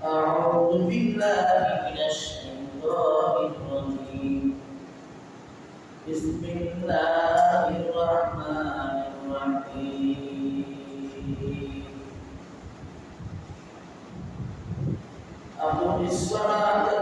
أعوذ بالله من الشيطان الرجيم. بسم الله الرحمن الرحيم. أقم الصلاة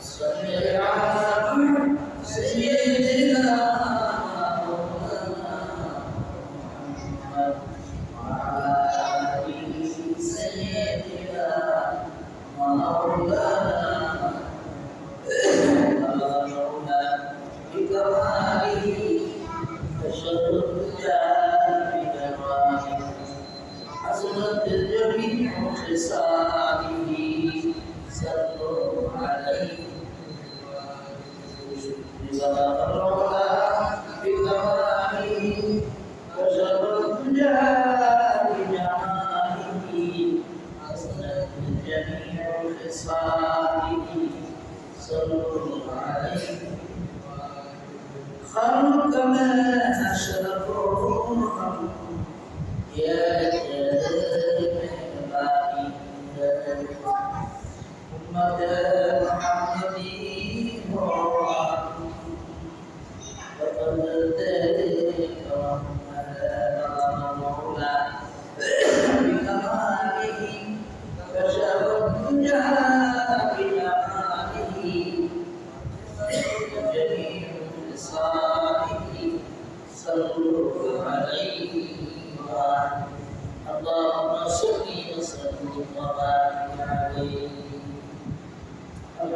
Sonnera خلق ما أشرفهم يا جميع أمة محمد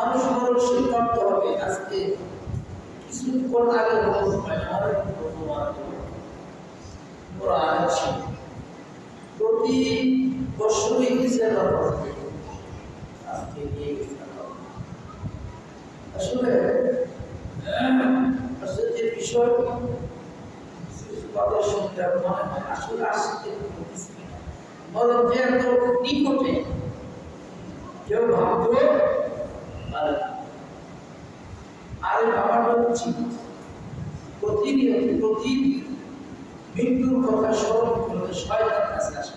মানুষ মানুষের করতে হবে আজকে কিছুক্ষণ আগে প্রতি বছরই কিসের আজকে আসলে যে বিষয় মনে হয়। আসলে আসতে বরং যে এত নিকটে কেউ না আর বাবাটা উচিত প্রতিনিয়ত প্রতিদিন মৃত্যুর কথা স্মরণ করলে শয়তান কাছে আসে।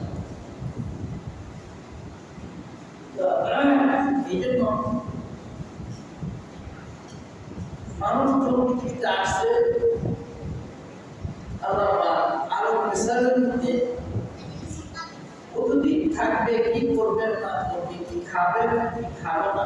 এই জন্য মানুষ আরও মধ্যে কতদিন থাকবে, কি করবে না করবে কি খাবে কি খাবে না?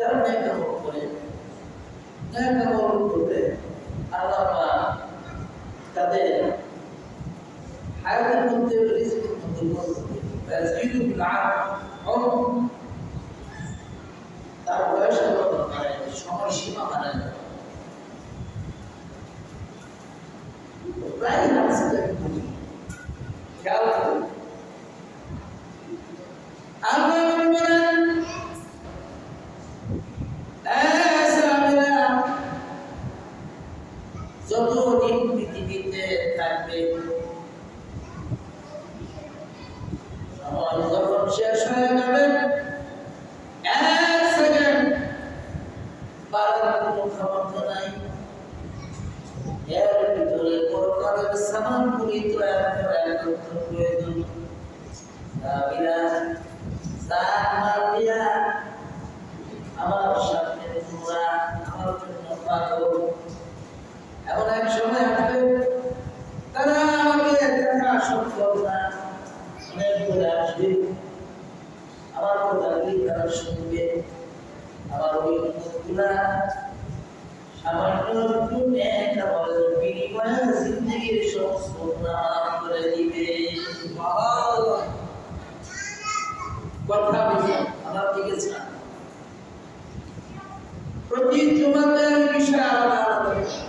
যারা ন্যায় কামল করে, ন্যায় কামল করবে, আল্লাহ তাদের হায়াতের মধ্যে, রিজিকের মধ্যে তার বয়স Gracias. জমাতে বিষয় আলাদা আলাদা বিষয়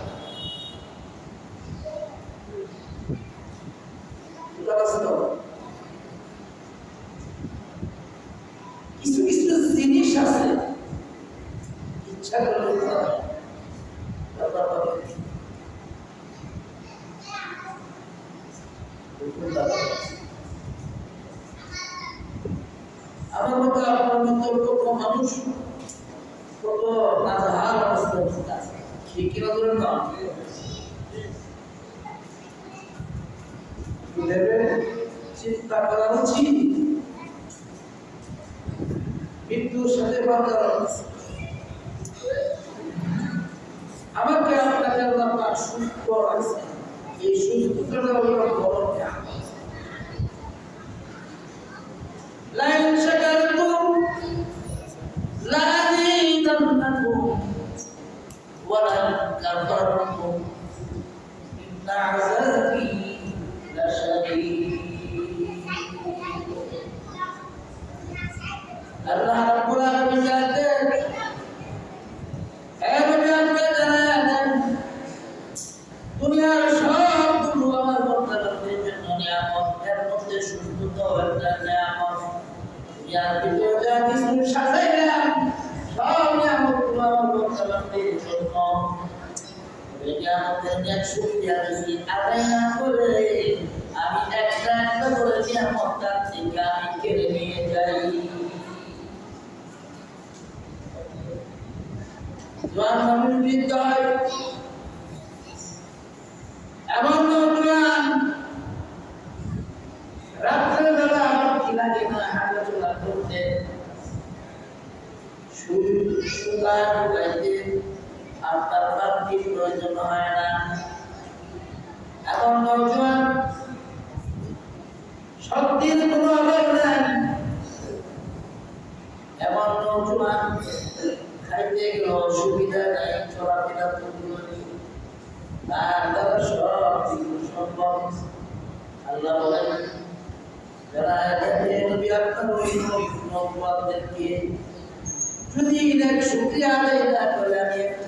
বাস্তব। কিছু কিছু জিনিস আছে ইচ্ছা করলে করা যায়। আল্লাহ পাকের হুকুম দ্বারা। আমার মতো আপনার মতো কত মানুষ কত নাজহাল অবস্থা আছে ঠিক কিনা ধরেন না ভেবে চিন্তা করা উচিত মৃত্যুর সাথে বাঁধা আছে আমাকে আপনাকে আল্লাহ পাক সুস্থ আছে এই সুস্থতা হলো বড় নিয়ামত লাইন শাকারতুম লাযীদান্নাকুম ওয়া লান কাফারতুম ইন্ন আযাবি লাশাদীদ মানুষ বৃদ্ধ হয় এমন নৌজোয়ান রাত্রে বেলা আমার কি লাগে না হাঁটা চলা করতে সুগা ঢুকাইতে আর তার বাড়তির প্রয়োজন হয় না এমন নৌজোয়ান শক্তির কোনো অভাব নাই এমন নৌজোয়ান খাইতে গেলে অসুবিধা নাই চলাফেরা করতে তার দ্বারা সব কিছু সম্ভব আল্লাহ বলেন যারা এখানে নবী আপনার ওই নবুয়াদেরকে যদি এর শুকরিয়া আদায় না করে আমি একটা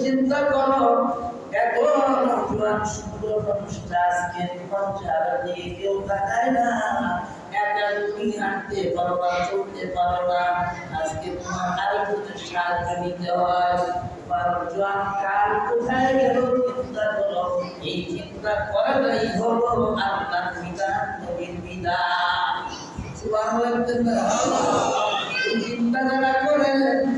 চিন্তা করো এত হয় কোথায় গেল এই চিন্তা করাটাই হলো আল্লাহ বিধান নবীর না? এই চিন্তা যারা করে তাদের দ্বারা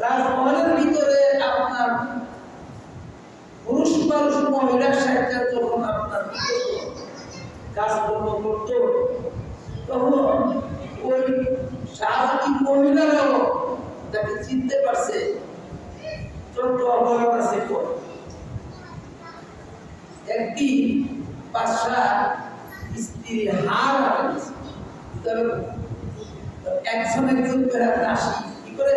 রাজমহলের ভিতরে আপনার পুরুষ মানুষ, মহিলা সাহিত্য যখন আপনার কাজকর্ম করতো তখন ওই সাহায্যী মহিলারাও তাকে চিনতে পারছে, ছোট্ট অপরাধ আছে একদিন বাদশাহ স্ত্রীর হার তবে একজন একজন করে রাশি কি করে?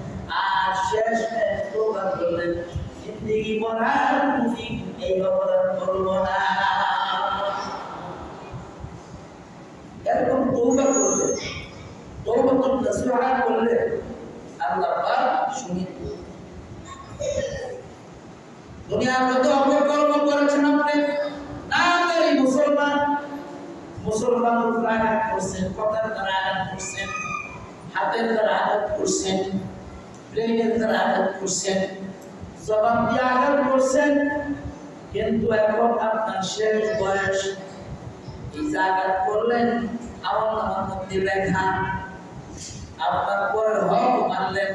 আর শেষ তোবা করলেন জিন্দিগি মরার মুদি এই অপরাধ করব না। এরকম তৌবা করলে তৌবাতুন নাসিহা করলে আল্লাহ পাক শুনি দুনিয়ার যত অপকর্ম করেছেন আপনি নামদারি মুসলমান মুসলমান উপর আঘাত করছেন, কথার দ্বারা আঘাত করছেন, হাতের দ্বারা আঘাত করছেন। ব্রেনের আঘাত করছেন জবান দিয়ে আঘাত করছেন কিন্তু এখন আপনার শেষ বয়স এই জায়গা করলেন আমার নামার মধ্যে লেখা আপনার পরের হক মানলেন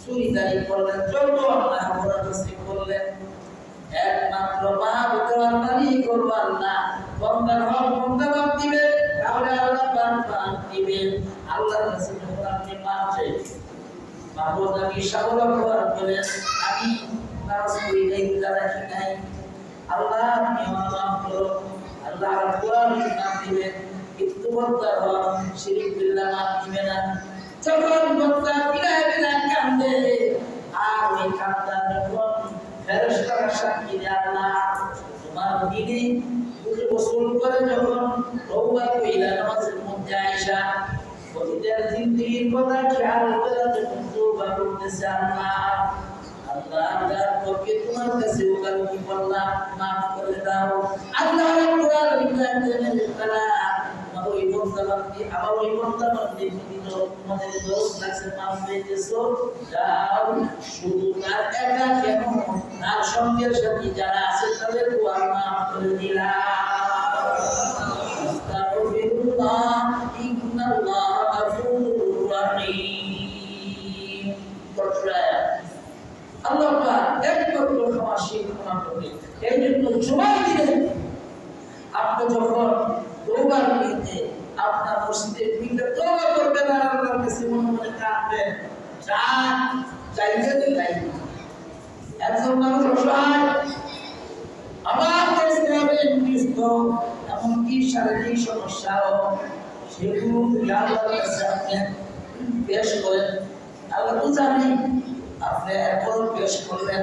চুরিদারি করলেন যত একমাত্র মা বিদ্যার মালিক করব আল্লাহ বন্দার হক বন্দা বাদ দিবে আল্লাহ বাদ বাদ দিবে আল্লাহ কাছে আপনি মাপ চাইছেন মাহবুব আমি সাগর অপরাধ করেন, আমি নামাজ পড়ি নাই রোজা রাখি নাই। আল্লাহ আপনি আমার মাফ করো। আল্লাহ কোরআন নাম দিবেন। কিন্তু বক্তা হন শিরিক বিল্লাহ নাম দিবে না। যখন বক্তা বিদায় বিদায় কান্দে, আর ওই কান্দা যখন ফেরেশতারা সাক্ষী দেয় আল্লাহ তোমার বুকে গোসল করে যখন তওবা কইলা নামাজের মধ্যে আয়েশা প্রতিটার জিন্দিগির কথা খেয়াল করে তওবা করতেছে আল্লাহ সঙ্গের সাথে যারা আছে তাদের দোয়া মাফ করে দিলাম। আস্তাগফিরুল্লাহ ইন্নাল্লাহ গাফুরুর রহিম কতরায় আল্লাহ পাক একমাত্র ক্ষমাশীল ক্ষমা করবে এই জন্য জুমার দিনে আপনি যখন তওবার নিতে আপনার মসজিদে ভিতরে তওবা করবেন আর আল্লাহর কাছে মনে মনে কাঁদবেন চান চাইতে চাই একজন মানুষ অসহায়। আবার দেখতে হবে নিস্ত এমনকি শারীরিক সমস্যাও সেগুলো আল্লাহর কাছে আপনি পেশ করেন আল্লাহ তো জানেন আপনি এরপর পেশ করলেন।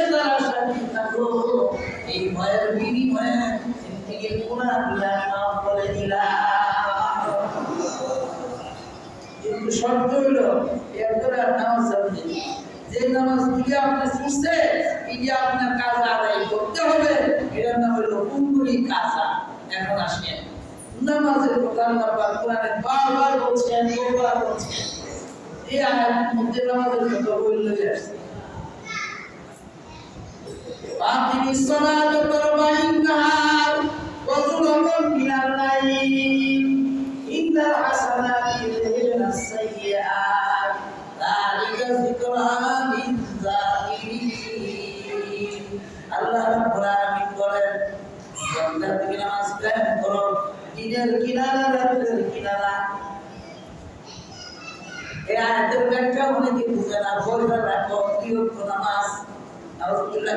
ফেরেশতারা সাক্ষী থাকো এই করতে হবে এটার নাম হলো কুঙ্গুলি কাজা এখন আসেন নামাজের কথা বারবার বলছেন বহুবার বলছেন এই আয়াতের মধ্যে নামাজের কথা বললে আসছে। الصلاة طرفي النهار وزلفا من الليل إن الحسنات يذهبن السيئات ذلك ذكرى للذاكرين আল্লাহ রাব্বুল আলামিন বলেন বান্দা তুমি নামাজ কায়েম করো দিনের কিনারা রাতের কিনারা এই আয়াতের ব্যাখ্যা অনেকে বুঝে না ফজর রাখো কি নামাজ নাউজুবিল্লাহ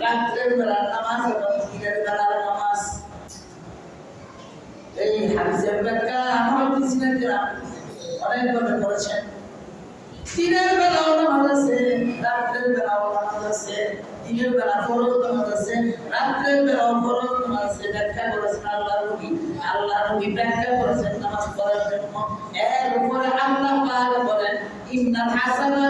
রাত্রের বেলা নামাজ এবং দিনের বেলার নামাজ। এই হাদিসের ব্যাখ্যা আমার দিছিলেন অনেক করেছেন দিনের বেলাও নামাজ আছে, রাত্রের বেলাও নামাজ আছে, দিনের বেলা ফরজ নামাজ আছে, রাত্রের বেলাও ফরজ নামাজ আছে। ব্যাখ্যা করেছেন আল্লাহ নবী আল্লাহ নবী ব্যাখ্যা করেছেন নামাজ পড়ার জন্য। এর উপরে আল্লাহ পাক বলেন, ইন্নাল সাইয়্যাত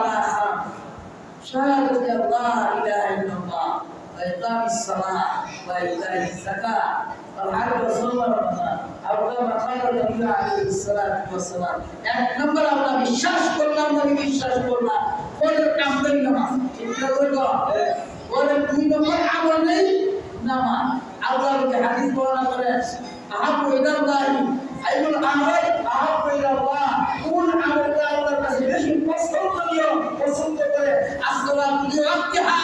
ওয়াল হজ্জ ওয়া সাওম রমাদান আও কামা ক্বালা নবী আলাইহিস সালাতু ওয়াস সালাম এক নম্বর আমরা বিশ্বাস করলাম নবী বিশ্বাস করলাম ওদের কাম করি নামাজ ওদের দুই নম্বর আমল নেই নামাজ আল্লাহ যে হাদিস বর্ণনা করেন আহাবু ইলাল্লাহি আইয়ুল আমাল আহাবু ইলাল্লাহ কোন আমলটা আল্লাহর কাছে বেশি পছন্দনীয় পছন্দ করে আসসালাতু লিওয়াক্তিহা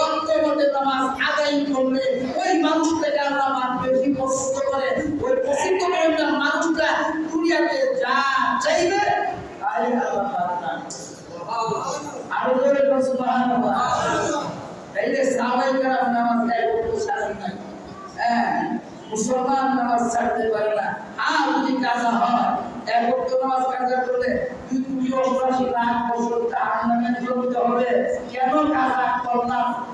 ওয়াক্ত মতে নামাজ আদায় করলে, ওই মানুষটাকে আল্লাহ বেশি পছন্দ করে, ওই পছন্দ করে মানুষটা দুনিয়াতে যা চাইবে, তাই আল্লাহ আরও সুবহানাল্লাহ। এই যে সাহাবাই কেরাম নামাজ গায়ে করতে সারি নাই হ্যাঁ মুসলমান নামাজ ছাড়তে পারে না। আর যদি কাজা হয়, এক ওয়াক্ত নামাজ কাজা করলে দুই কোটি অষ্টাশি লাখ বছর তার নামে হবে। কেন কাজা করলাম?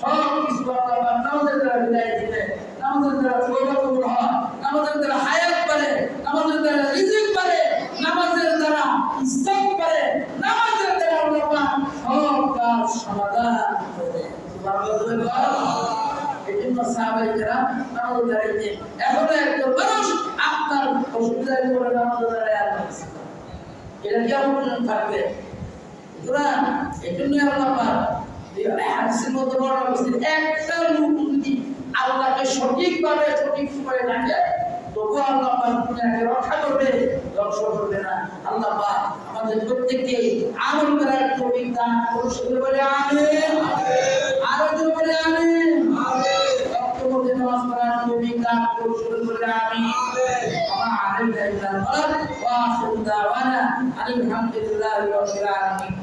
সব কিছু আল্লাহ পাক নামাজের দ্বারা বিদায় দিবে নামাজের দ্বারা তওবা কবুল হয় নামাজের দ্বারা হায়াত বাড়ে নামাজের দ্বারা রিজিক বাড়ে নামাজের দ্বারা ইজ্জত বাড়ে নামাজের দ্বারা আল্লাহ পাক এটা পর্যন্ত থাকবে? সুতরাং আল্লাহ হাদিসের মধ্যে বর্ণনা করছেন একটা লোক যদি আল্লাহকে সঠিকভাবে সঠিক সময়ে ডাকে তবু আল্লাহ পাক দুনিয়াকে রক্ষা করবে ধ্বংস করবে না আল্লাহ পাক আমাদের প্রত্যেককে আমল করার তৌফিক দান করুন সকলে বলে আমিন আরো জোরে বলে আমিন রক্তমধ্যে নামাজ পড়ার তৌফিক দান করুন সকলে বলে আমিন وما علينا إلا البلاغ وآخر دعوانا أن الحمد لله رب العالمين